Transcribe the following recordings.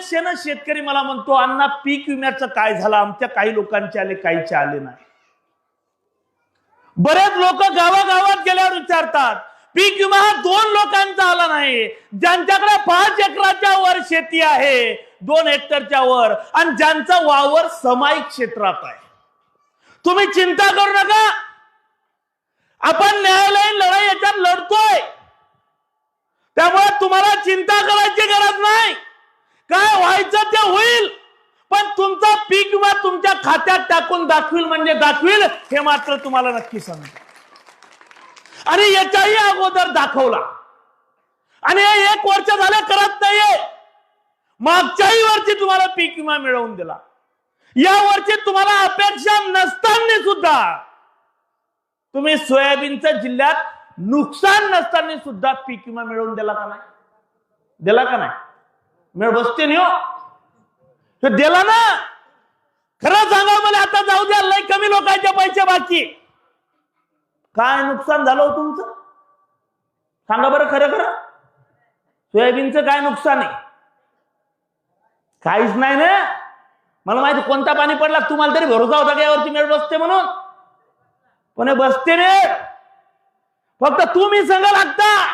अपेक्षेनं शेतकरी मला म्हणतो अण्णा पीक विम्याचं काय झालं? आमच्या काही लोकांचे आले काहीचे आले नाही. बरेच लोक गावागावात गेल्यावर विचारतात पीक विमा हा दोन लोकांचा आला नाही. ज्यांच्याकडे पाच एकराच्या वर शेती आहे दोन हेक्टरच्या वर आणि ज्यांचा वावर समायिक क्षेत्रात आहे. तुम्ही चिंता करू नका. आपण न्यायालयीन लढाई याच्यात लढतोय. त्यामुळे तुम्हाला चिंता करायची गरज नाही. काय व्हायचं ते होईल. पण तुमचा पीक विमा तुमच्या खात्यात टाकून दाखवील म्हणजे दाखवील हे मात्र तुम्हाला नक्की सांगतो. आणि याच्याही अगोदर दाखवला. आणि हे एक वर्ष झालं करत नाहीये. मागच्याही वर्षी तुम्हाला पीक विमा मिळवून दिला. या वर्षी तुम्हाला अपेक्षा नसताना सुद्धा तुम्ही सोयाबीनच्या जिल्ह्यात नुकसान नसताना सुद्धा पीक विमा मिळवून दिला का नाही? दिला का नाही? मिळ बसते नाही हो. तो दिला ना. खरं सांगा मला आता जाऊ द्या लय कमी लोकांचे पैसे बाकी. काय नुकसान झालं हो तुमचं? सांगा बरं खरं खरं. सोयाबीनचं काय नुकसान आहे? काहीच नाही ना. मला माहिती कोणता पाणी पडला तुम्हाला तरी भरोसा होता का यावरची मेळ बसते म्हणून? पण हे बसते रे फक्त तुम्ही संघ लागता.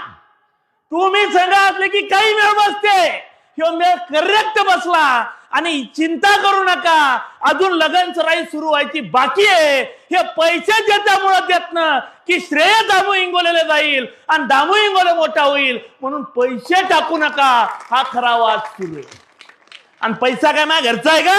तुम्ही संघ असले की काही मेळ बसते. ह्यो मेळ करेक्ट बसला. आणि चिंता करू नका. अजून लगन सराई सुरू व्हायची बाकी आहे. हे पैसे ज्याच्यामुळे देत ना की श्रेय दामू इंगोलेला जाईल आणि दामू इंगोले मोठा होईल. म्हणून पैसे टाकू नका. हा खरा वाद सुरू आहे. आणि पैसा काय माझ्या घरचा आहे का?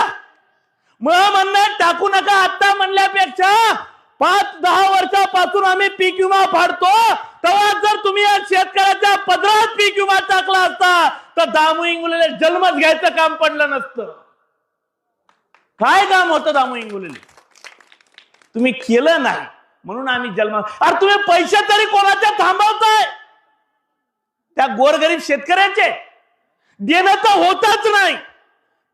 मग म्हणणं टाकू नका आता म्हणल्यापेक्षा पाच दहा वर्षापासून आम्ही पीक विमा फाडतो. तेव्हा जर तुम्ही या शेतकऱ्याच्या पदरात पीक विमा टाकला असता तर दामू इंगुलेले जन्मच घ्यायचं काम पडलं नसतं. काय काम होतं दामू इंगुलेले? तुम्ही केलं नाही म्हणून आम्ही जन्म अरे तुम्ही पैसे तरी कोणाच्या थांबवताय? त्या गोरगरीब शेतकऱ्याचे. देणं तर होतच नाही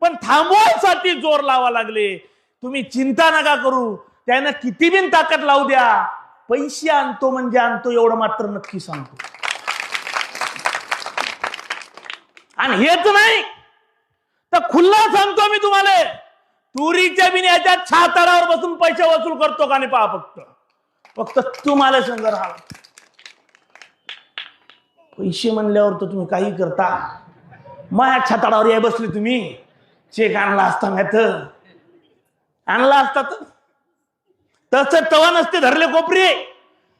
पण थांबवायसाठी जोर लावा लागले. तुम्ही चिंता नका करू त्यानं किती बिन ताकद लावू द्या. पैसे आणतो म्हणजे आणतो एवढं मात्र नक्की सांगतो. आणि हेच नाही. तर खुल्ला सांगतो मी तुम्हाला तुरीच्या बिन्याच्या छाताडावर बसून पैसे वसूल करतो का नाही पहा फक्त. फक्त तुम्हाला संग राहा पैसे म्हणल्यावर तर तुम्ही काही करता. माझ्या छाताडावर याय बसले तुम्ही. चेक आणला असता माहीत आणला असता तर. तवा नसते धरले कोपरे.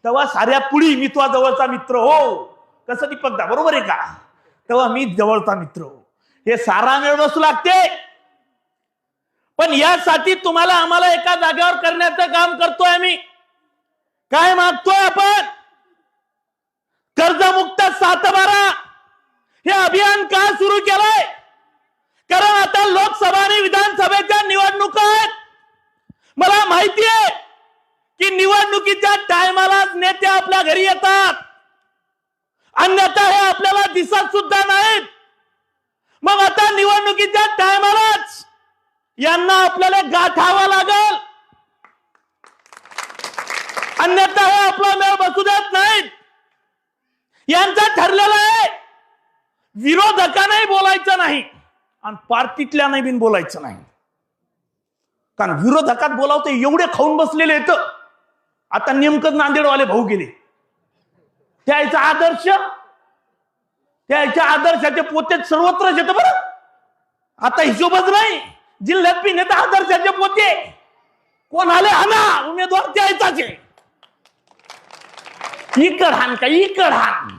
तवा साऱ्या पुढी मी तुझा जवळचा मित्र हो. कसं दीपकदा बरोबर आहे का? तेव्हा मी जवळचा मित्र हो. हे. सारा मेळ बसू लागते. पण यासाठी तुम्हाला आम्हाला एका जागेवर करण्याचं काम करतोय आम्ही. काय मागतोय आपण? कर्जमुक्त सात बारा हे अभियान का सुरू केलंय? कारण आता लोकसभा आणि विधानसभेच्या निवडणुका आहेत. मला माहिती आहे की निवडणुकीच्या टायमालाच नेते आपल्या घरी येतात. अन्यथा हे आपल्याला दिसत सुद्धा नाहीत. मग आता निवडणुकीच्या टायमालाच यांना आपल्याला गाठावं लागल. अन्यथा हे आपला मेळ बसू देत नाहीत. यांचा ठरलेला आहे विरोधकांनाही बोलायचं नाही आणि पार्टीतल्या नाही बिन बोलायचं नाही. कारण विरोधकात बोलावते एवढे खाऊन बसलेले आहेत. आता नेमकं नांदेडवाले भाऊ गेले. त्याचा आदर्श त्याच्या आदर्शाचे पोते सर्वत्र येत बरं. आता हिशोबच नाही जिल्ह्यात बी नेता आदर्शाचे पोते. कोण आले? हाना उमेदवार द्यायचाच. आहे इकड हान का इकड हान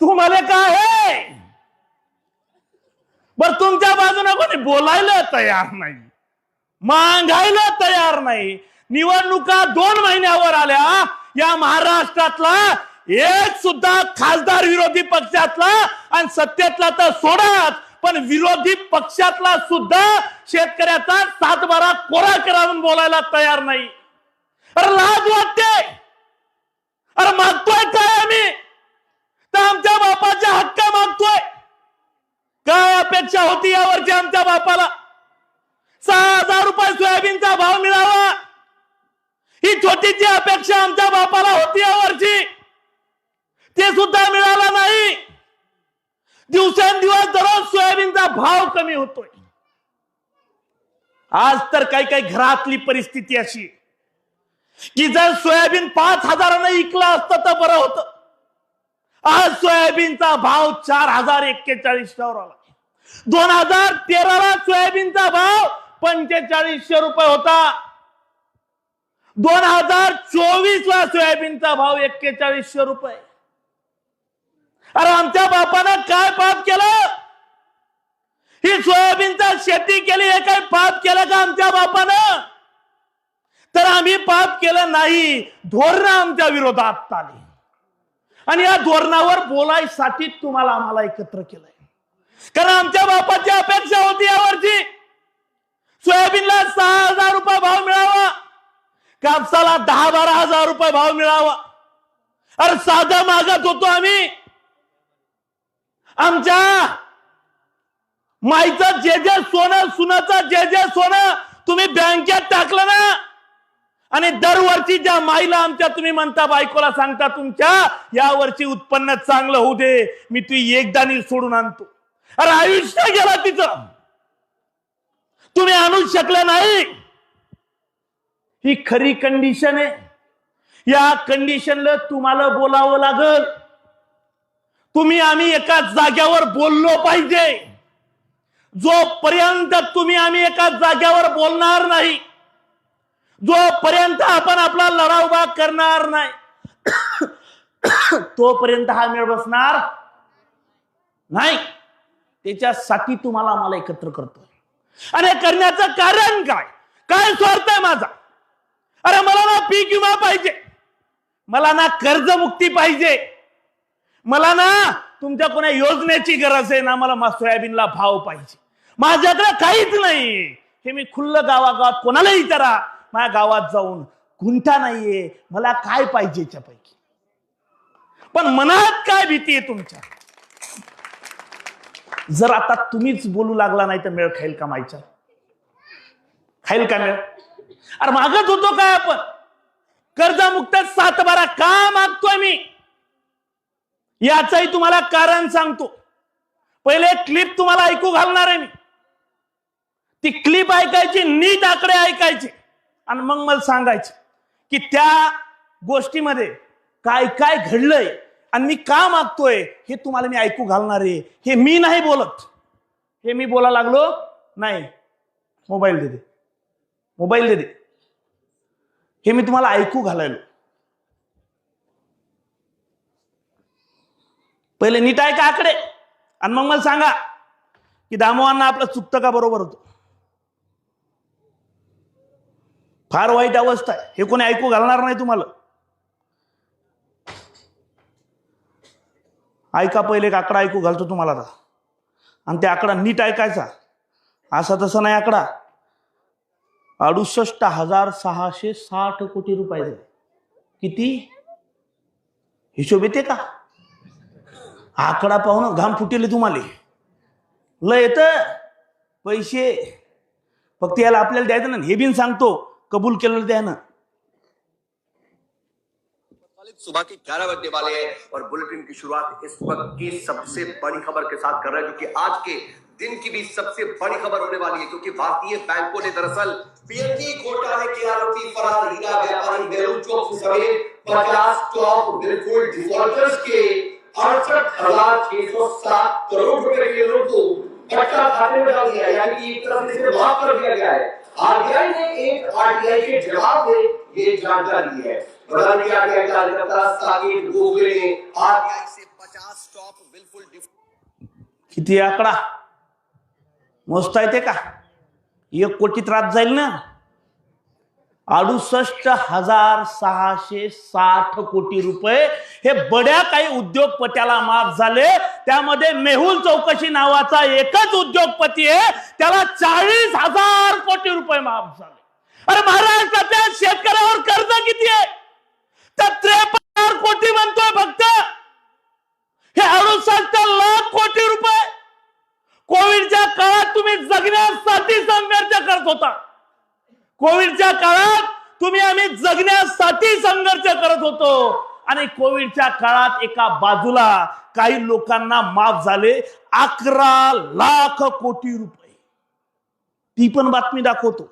तुम्हाला काय आहे बर तुमच्या बाजूने कोणी बोलायला तयार नाही. मागायला तयार नाही. निवडणुका दोन महिन्यावर आल्या. या महाराष्ट्रातला एक सुद्धा खासदार विरोधी पक्षातला आणि सत्तेतला तर सोडाच पण विरोधी पक्षातला सुद्धा शेतकऱ्याचा सातबारा कोरा करावून बोलायला तयार नाही. अरे लाज वाटते. अरे मागतोय काय आम्ही? तर आमच्या बापाच्या हक्क मागतोय. काय अपेक्षा होती यावरची आमच्या बापाला? सहा हजार रुपये सोयाबीनचा भाव मिळावा. ही छोटीची अपेक्षा आमच्या बापाला होती यावरची. ते सुद्धा मिळालं नाही. दिवसेंदिवस दररोज सोयाबीनचा भाव कमी होतोय. आज तर काही काही घरातली परिस्थिती अशी की जर सोयाबीन पाच हजारानं इकला असतं तर बरं होतं. आज सोयाबीनचा भाव चार हजार एक्केचाळीसवर आला दोन हजार तेराला सोयाबीनचा भाव पंचेचाळीसशे रुपये होता. दोन हजार चोवीस ला सोयाबीनचा भाव एक्केचाळीसशे रुपये. अरे आमच्या बापानं काय पाप केलं? ही सोयाबीनचा शेती केली हे काय पाप केलं का आमच्या बापानं? तर आम्ही पाप केलं नाही धोरण आमच्या विरोधात आली. आणि या धोरणावर बोलायसाठी तुम्हाला आम्हाला एकत्र केलंय. कारण आमच्या बापाची अपेक्षा होती यावरची सोयाबीनला सहा हजार रुपये भाव मिळावा. कापसाला दहा बारा हजार रुपये भाव मिळावा. अरे साधा मागत होतो आम्ही. आमच्या माईचं जे जे सोनं सुनाचं जे जे सोनं तुम्ही बँकेत टाकलं ना आणि दरवर्षी ज्या माईला आमच्या तुम्ही म्हणता बायकोला सांगता तुमच्या या वर्षी उत्पन्न चांगलं होऊ दे मी तू एकदानी सोडून आणतो. अरे आयुष्य गेला तिचं. तुम्ही आणू शकलं नाही. ही खरी कंडिशन आहे. या कंडिशनला तुम्हाला बोलावं लागल. तुम्ही आम्ही एका जाग्यावर बोललो पाहिजे. जोपर्यंत तुम्ही आम्ही एका जाग्यावर बोलणार नाही जोपर्यंत आपण आपला लढा उभा करणार नाही तोपर्यंत हा मेळ बसणार नाही. त्याच्यासाठी तुम्हाला आम्हाला एकत्र करतोय. आणि करण्याचं कारण काय? काय स्वार्थ आहे माझा? अरे मला ना पीक विमा पाहिजे. मला ना कर्जमुक्ती पाहिजे. मला ना तुमच्या कोणा योजनेची गरज आहे ना मला मा- सोयाबीनला भाव पाहिजे. माझ्याकडे काहीच नाही. हे मी खुल्ल गावागावात कोणाला विचारा माझ्या गावात जाऊन गुंठा नाहीये. मला काय पाहिजे याच्यापैकी? पण मनात काय भीती आहे तुमच्या? जर आता तुम्हीच बोलू लागला नाही तर मेळ खाईल का मायच्या खाईल का मेळ? अरे मागत होतो काय आपण? कर्जमुक्त सात बारा का मागतोय मी? याचंही तुम्हाला कारण सांगतो. पहिले क्लिप तुम्हाला ऐकू घालणार आहे मी. ती क्लिप ऐकायची नीट आकडे ऐकायची. आणि मग मला सांगायचे की त्या गोष्टीमध्ये काय काय घडलंय आणि मी का मागतोय हे तुम्हाला मी ऐकू घालणार आहे. हे मी नाही बोलत. हे मी बोला लागलो नाही. मोबाईल दे दे. मोबाईल दे दे. हे मी तुम्हाला ऐकू घालायलो. पहिले नीट आहे का आकडे? आणि मग मला सांगा की दामोवांना आपलं चुकतं का बरोबर होतं? फार वाईट अवस्था आहे. हे कोणी ऐकू घालणार नाही तुम्हाला. ऐका पहिले एक आकडा ऐकू घालतो तुम्हाला आता. आणि ते आकडा नीट ऐकायचा. असा तसा नाही आकडा. अडुसष्ट हजार सहाशे साठ कोटी रुपयाचे किती? हिशोब येते का? आकडा पाहून घाम फुटेले तुम्हाला. लय येत? पैसे. फक्त याला आपल्याला द्यायचं ना हे बिन सांगतो कबूल केलेलं द्या ना सुबह के 11 बजने वाले हैं और बुलेटिन की शुरुआत इस वक्त की सबसे बड़ी खबर के साथ कर रहे हैं क्योंकि आज के दिन की भी सबसे बड़ी खबर होने वाली है क्योंकि भारतीय बैंकों ने दरअसल पीएनबी घोटाले के आरोपी फरार हीरा व्यापारी मेहुल चौक समेत 50 टॉप बिल्कुल डिफॉल्टर्स के अड़सठ हजार छह सौ सात करोड़ रुपए के को पट्टा खाते में डाल दिया यानी कि एक तरफ से माफ कर दिया गया है आरबीआई ने एक आरटीआई के जवाब में ये जानकारी है कार्यकर्ता साकिब गोखले ने आरबीआई से 50 टॉप बिल्कुल किती आकडा? मोजता येते का? एक कोटीत रात जाईल ना? अडुसष्ट हजार सहाशे साठ कोटी रुपये हे बड्या काही उद्योगपत्याला माफ झाले. त्यामध्ये मेहुल चौकशी नावाचा एकच उद्योगपती आहे. त्याला चाळीस हजार कोटी रुपये माफ झाले. अरे महाराष्ट्रातल्या शेतकऱ्यावर कर्ज किती आहे? तर त्रेपन्न कोटी म्हणतोय फक्त. हे अडुसष्ट लाख कोटी रुपये. कोविडच्या काळात तुम्ही जगण्यासाठी संघर्ष करत होता. कोविडच्या काळात तुम्ही आम्ही जगण्यासाठी संघर्ष करत होतो. आणि कोविडच्या काळात एका बाजूला काही लोकांना माफ झाले अकरा लाख कोटी रुपये. ती पण बातमी दाखवतो.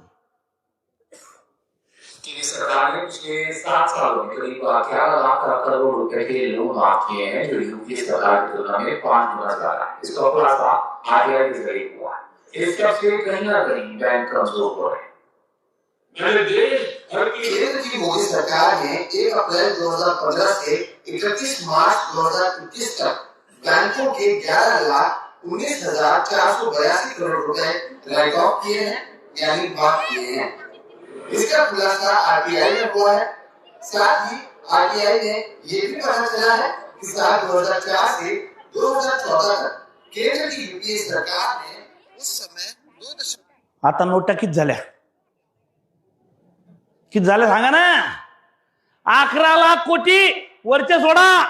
कि सरकार ने पिछले सात सालों में करीब ग्यारह लाख करोड़ रुपए के लोन माफ किए हैं जो यूपी सरकार की तुलना में पांच गुना ज्यादा है इसका खुलासा आरबीआई के जरिए हुआ है इस कहीं ना कहीं बैंक कमजोर हो रहे हैं केंद्र की मोदी सरकार ने 1 अप्रैल 2015 से 31 मार्च 2021 तक बैंकों के 11 लाख उन्नीस हज़ार चार सौ बयासी करोड़ रुपए राइट ऑफ़ किए हैं यानी माफ़ किए हैं। इसका खुलासा आरबीआई में हुआ है। साथ ही आरबीआई ने ये भी पता चला है कि साल 2004 से 2014 तक केंद्र की यूपीए सरकार ने उस समय दो दशमलव आता नोटा किती झाल्या? किती झालं सांगा ना? अकरा लाख कोटी वरचे सोडा.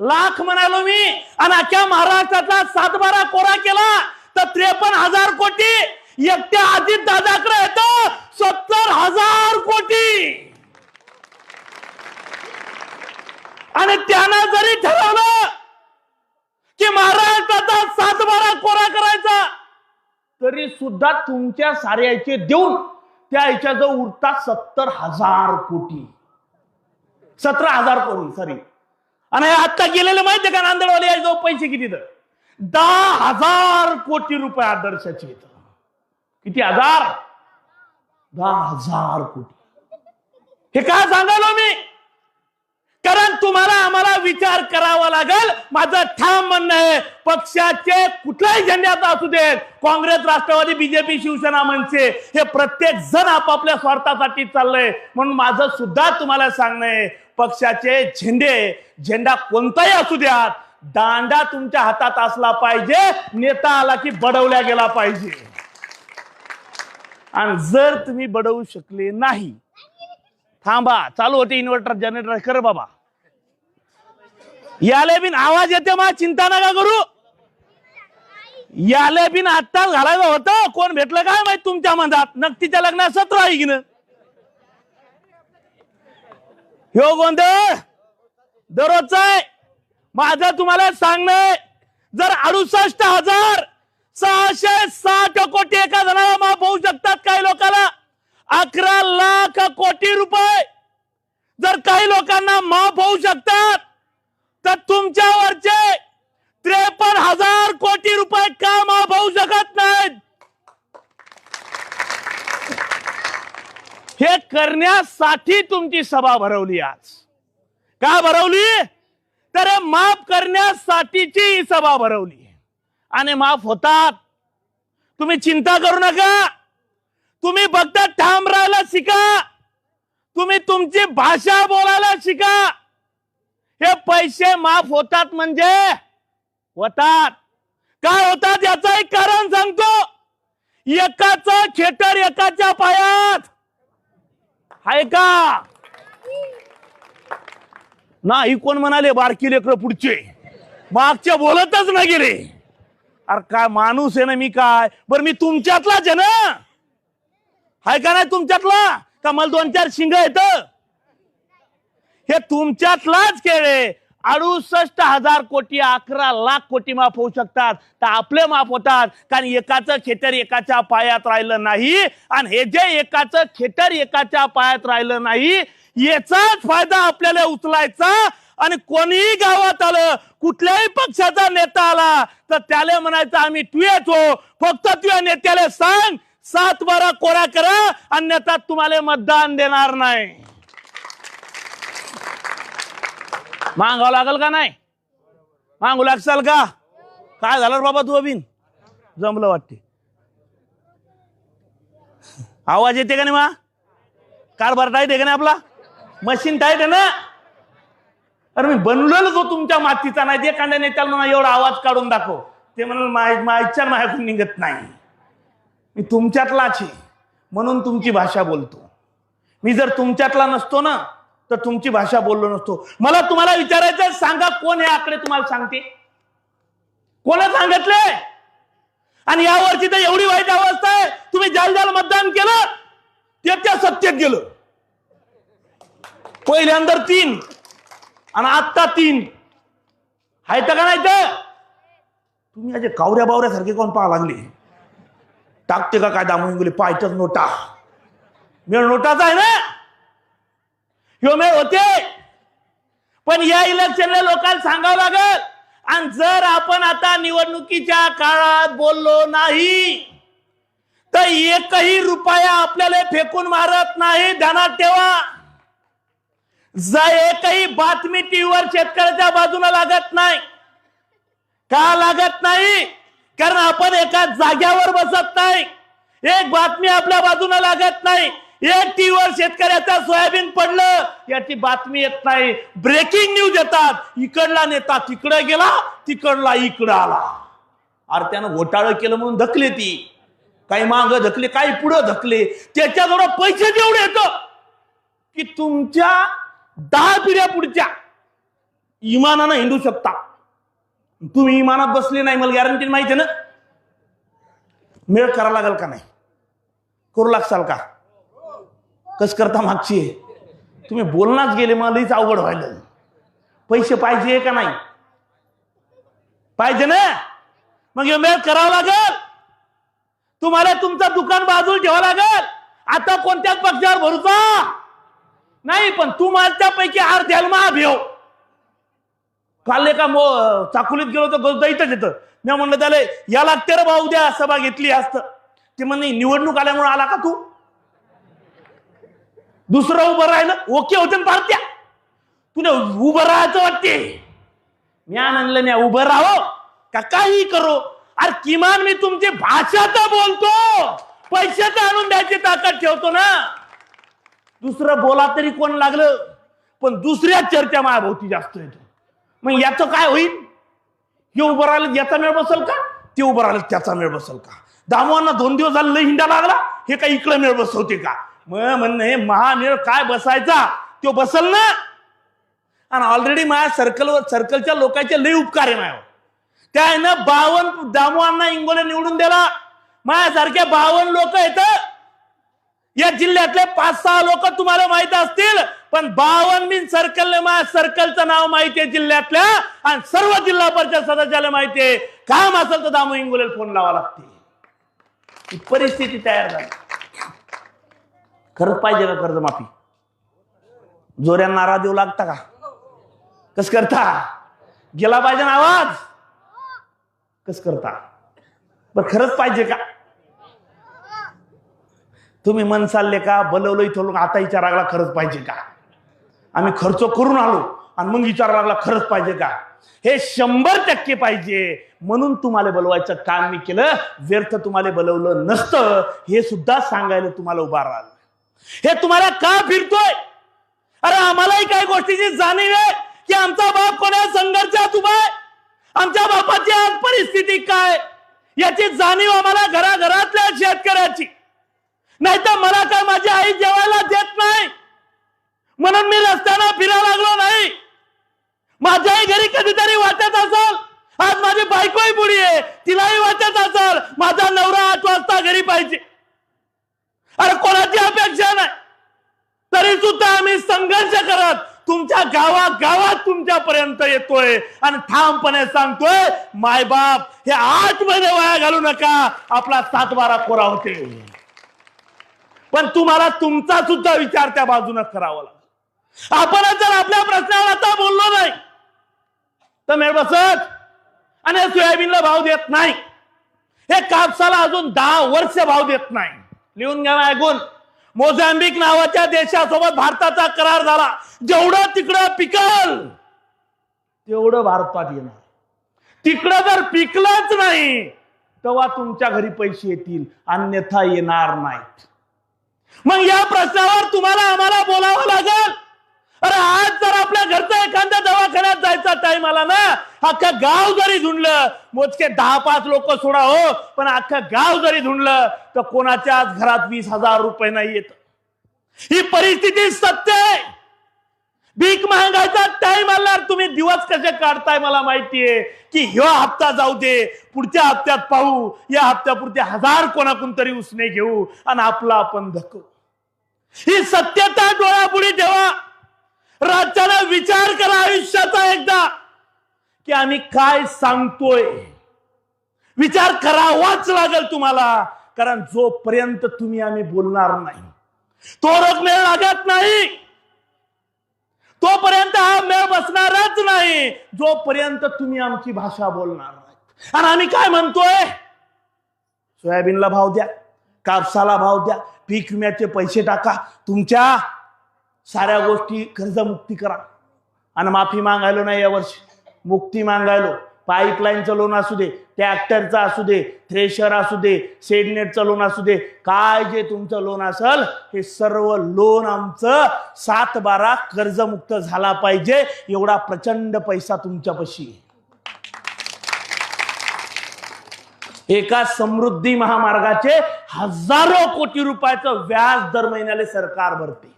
लाख म्हणालो मी. आणि अख्या महाराष्ट्रातला सातबारा कोरा केला. तर त्रेपन्न हजार कोटी एकट्या अजित दादाकडे येतो. सत्तर हजार कोटी. आणि त्यानं जरी ठरवलं की महाराष्ट्राचा सातबारा कोरा करायचा तरी सुद्धा तुमच्या साऱ्याचे देऊन त्या याच्याजवळ उरतात सत्तर हजार कोटी. सतरा हजार कोटी सॉरी आणि आत्ता आता माहितीये का नांदेडवाले याच्याजवळ पैसे किती तर दहा हजार कोटी रुपये आदर्शाचे आहेत. किती हजार? दहा हजार कोटी. हे काय सांगालो मी? कारण तुम्हाला आम्हाला विचार करावा लागेल. माझं ठाम म्हणणं आहे पक्षाचे कुठल्याही झेंड्यात असू देत काँग्रेस राष्ट्रवादी बीजेपी शिवसेना मनसे हे प्रत्येक जण आपापल्या स्वार्थासाठी चाललंय. म्हणून माझं सुद्धा तुम्हाला सांगणं आहे पक्षाचे झेंडे झेंडा कोणताही असू द्यात दांडा तुमच्या हातात असला पाहिजे नेता आला की बडवल्या गेला पाहिजे. आणि जर तुम्ही बडवू शकले नाही थांबा चालू होते इन्व्हर्टर जनरेटर कर बाबा. याले बिन आवाज येते मा चिंता नका करू. याले बिन आत्ताच घालायचं होतं. कोण भेटलं काय माहीत तुमच्या मनात? नक्कीच्या लग्नात सत्र आहे की न? ह्यो गोंधळ दररोजचा आहे. माझं तुम्हाला सांगणं जर अडुसष्ट हजार सहाशे साठ कोटी एका जणाला माफ होऊ शकतात काही लोकांना अकरा लाख कोटी रुपये जर काही लोकांना माफ होऊ शकतात तर तुमच्यावरचे त्रेपन्न हजार कोटी रुपये का माफ शकत नाहीत. हे करण्यासाठी तुमची सभा भरवली आज. का भरवली? तर माफ करण्यासाठीची ही सभा भरवली. आणि माफ होतात. तुम्ही चिंता करू नका. तुम्ही फक्त ठाम राहायला शिका. तुम्ही तुमची भाषा बोलायला शिका. हे पैसे माफ होतात म्हणजे? होतात. काय होतात याचं एक कारण सांगतो. एकाच खेटर एकाच्या पायात. आहे का? नाही कोण म्हणाले बारकी लेकर पुढचे? मागचे बोलतच ना गेले. अरे काय माणूस आहे ना मी काय? बरं मी तुमच्यातलाच आहे ना? हाय का नाही तुमच्यातला? का मला दोन चार शिंग येत हे तुमच्यातलाच खेळ आहे. अडुसष्ट हजार कोटी अकरा लाख कोटी माफ होऊ शकतात. तर आपले माफ होतात. कारण एकाचं खेटर एकाच्या पायात राहिलं नाही. आणि हे जे एकाचं खेटर एकाच्या पायात राहिलं नाही याचाच फायदा आपल्याला उचलायचा. आणि कोणीही गावात आलं कुठल्याही पक्षाचा नेता आला तर त्याला म्हणायचं आम्ही तुझेच हो. फक्त तुझ्या नेत्याला सांग. सात बारा कोरा करा. अन्यथा तुम्हाला मतदान देणार नाही. मागावं लागल का नाही? मागू लागसाल का? काय झालं बाबा तू अभिन जमलं वाटते. आवाज येते का नाही मा? कारभार टाईट आहे का नाही आपला? मशीन टाईट आहे ना? अरे मी बनलेलो जो तुमच्या मातीचा नाही ते कांदा नेत्याला म्हणा एवढा आवाज काढून दाखव. ते म्हणाल माझ्या माझ्याकडून निघत नाही. मी तुमच्यातलाच आहे. म्हणून तुमची भाषा बोलतो. मी जर तुमच्यातला नसतो ना तर तुमची भाषा बोललो नसतो. मला तुम्हाला विचारायचं सांगा कोण हे आकडे तुम्हाला सांगते? कोणा सांगितले? आणि या वर्षी तर एवढी वाईट अवस्था आहे तुम्ही जाल जाल मतदान केलं ते त्या सत्तेत गेलं. पहिल्यांदा तीन आणि आत्ता तीन. आहे का नाही तर तुम्ही असे कावऱ्या बावऱ्यासारखे कोण पाहा लागले? टाकते का काय दामून गेले? पायच्याच नोटा. मेळ नोटाचा आहे ना? ह्यो होते. पण या इलेक्शनला लोकांना सांगावं लागल. आणि जर आपण आता निवडणुकीच्या काळात बोललो नाही तर एकही रुपया आपल्याला फेकून मारत नाही ध्यानात ठेवा. जर एकही बातमी टीव्हीवर शेतकऱ्याच्या बाजूला लागत नाही का लागत नाही? कारण आपण एका जाग्यावर बसत नाही. एक बातमी आपल्या बाजूला लागत नाही. एक टीव्हीवर शेतकऱ्याचा सोयाबीन पडलं याची बातमी येत नाही. ब्रेकिंग न्यूज येतात. इकडला नेता तिकडे गेला तिकडला इकडं आला. अरे त्यानं घोटाळं केलं म्हणून धकले ती. काही माग धकले काही पुढं धकले. त्याच्याजवळ पैसे जेवढे येत की तुमच्या दहा पिढ्या पुढच्या इमानानं हिंडू शकता. तुम्ही इमानात बसले नाही मला गॅरंटी माहिती आहे ना? मेळ करा लागेल का नाही? करू लागसाल का? कस करता मागची तुम्ही बोलणाच गेले मला लईच अवघड व्हायला पैसे पाहिजे का नाही? पाहिजे ना? मग हे करावं लागेल. तुम्हाला तुमचं दुकान बाजूला ठेवावं लागेल. आता कोणत्याच पक्षावर भरूचा नाही पण तू पैकी अर्ध्याला द्याल भेव. काल एका मो चाकुलीत गेलो तर गोदा इथंच येतं. मी म्हणलं त्याला या लागते रे भाऊ द्या सभा घेतली असत. ते म्हणे निवडणूक आल्यामुळे आला का तू? दुसरं उभं राहिलं ओके होते ना पार्ट्या. तुला उभं राहायचं वाटते. ज्ञान म्हणलं नाही उभं राहो. का काही करो. अरे किमान मी तुमची भाषा तर बोलतो. पैसे तर आणून द्यायची ताकद ठेवतो ना. दुसरं बोला तरी कोण लागलं? पण दुसऱ्या चर्चा माझ्याभोवती जास्त येतो. मग याचं काय होईल? हे उभं राहिलं याचा मेळ बसल का? ते उभं राहिलं त्याचा मेळ बसल का? दामवांना दोन दिवस झाले हिंडा लागला. हे काय इकडं मेळ बसवते का? म्हणणं हे महामेळ काय बसायचा? तो बसल ना? आणि ऑलरेडी माझ्या सर्कलवर सर्कलच्या लोकांचे लय उपकार आहे माझ्यावर. त्यानं बावन दामवांना इंगोले निवडून दिला माझ्यासारख्या बावन लोक येत या जिल्ह्यातले पाच सहा लोक तुम्हाला माहीत असतील पण बावन बिन सर्कल माझ्या सर्कलचं नाव माहिती आहे जिल्ह्यातल्या आणि सर्व जिल्हा परिषद सदस्याला माहिती आहे. काम असेल तर दामो इंगोले फोन लावा लागते. ही परिस्थिती तयार झाली. खरंच पाहिजे का कर्जमाफी जोऱ्या नारा देऊ लागता का? कस करता? गेला पाहिजे ना आवाज? कस करता? बर खरंच पाहिजे का? तुम्ही मन चालले का? बोलवलं इथं आता विचार लागला खरंच पाहिजे का? आम्ही खर्च करून आलो आणि मग विचार लागला खरंच पाहिजे का? हे शंभर टक्के पाहिजे. म्हणून तुम्हाला बोलवायचं काम मी केलं. व्यर्थ तुम्हाला बोलवलं नसतं. हे सुद्धा सांगायला तुम्हाला उभा राहिलं. हे तुम्हाला का फिरतोय? अरे आम्हालाही काही गोष्टीची जाणीव आहे की आमचा बाप कोणा संघर्षात उभा आहे? आमच्या बापाची आज परिस्थिती काय? याची जाणीव आम्हाला घराघरातल्या शेतकऱ्याची. नाही तर मला काय माझी आई जेवायला देत नाही? म्हणून मी रस्त्यानं फिरा लागलो नाही. माझ्याही घरी कधीतरी वाटत असल आज माझी बायकोही बुडी आहे तिलाही वाटत असल माझा नवरा आठ वाजता घरी पाहिजे. अरे कोणाची अपेक्षा नाही? तरी सुद्धा आम्ही संघर्ष करत तुमच्या गावात गावात तुमच्यापर्यंत येतोय. आणि ठामपणे सांगतोय मायबाप हे आठ महिने वाया घालू नका. आपला सात बारा कोरा होते. पण तुम्हाला तुमचा सुद्धा विचार त्या बाजूने करावा लागेल. आपण जर आपल्या प्रश्नावर आता बोललो नाही तर मेळ बसत आणि सोयाबीनला भाव देत नाही. हे कापसाला अजून दहा वर्ष भाव देत नाही. लिहून घ्या ऐकून. मोझांबिक नावाच्या देशासोबत भारताचा करार झाला. जेवढं तिकडं पिकल तेवढं भारतात येणार. तिकडं जर पिकलंच नाही तेव्हा तुमच्या घरी पैसे येतील अन्यथा येणार नाहीत. मग या प्रश्नावर तुम्हाला आम्हाला बोलावं लागेल. अरे आज जर आपल्या घरचा एखाद्या दवाखान्यात जायचा टाइम आला ना अख्खं गाव जरी झुंडलं मोजके दहा पाच लोक सोडा हो पण अख्खं गाव जरी झुंडलं तर कोणाच्याच घरात वीस हजार रुपये नाही येत. ही परिस्थिती सत्य आहे. भीक महागायचा टाइम आल्यावर तुम्ही दिवस कसे काढताय मला माहितीये? की ह्यो हप्ता जाऊ दे पुढच्या हप्त्यात पाहू या हप्त्यापुरते हजार कोणाकून तरी उसने घेऊ आणि आपला आपण धकू. ही सत्यता डोळ्यापुढे ठेवा. राज्याला विचार करा आयुष्याचा एकदा. की आम्ही काय सांगतोय? विचार करावाच लागेल तुम्हाला. कारण जोपर्यंत तुम्ही आम्ही बोलणार नाही तो रोग मेळ लागत नाही. तोपर्यंत हा मेळ बसणारच नाही. जोपर्यंत तुम्ही आमची भाषा बोलणार नाही. आणि आम्ही काय म्हणतोय? सोयाबीनला भाव द्या कापसाला भाव द्या पीक विम्याचे पैसे टाका तुमच्या साऱ्या गोष्टी कर्जमुक्ती करा. आणि माफी मागायलो नाही यावर्षी मुक्ती मागायलो. पाईपलाईनचं लोन असू दे ट्रॅक्टरचं असू दे थ्रेशर असू दे सेडनेटचं लोन असू दे काय जे तुमचं लोन असेल हे सर्व लोन आमचं सात बारा कर्जमुक्त झाला पाहिजे. एवढा प्रचंड पैसा तुमच्यापाशी आहे. एका समृद्धी महामार्गाचे हजारो कोटी रुपयाचं व्याज दर महिन्याला सरकार भरते.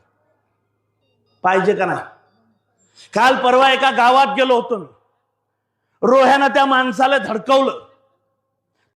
पाहिजे का नाही? काल परवा एका गावात गेलो होतो मी. रोह्यानं त्या माणसाला धडकवलं.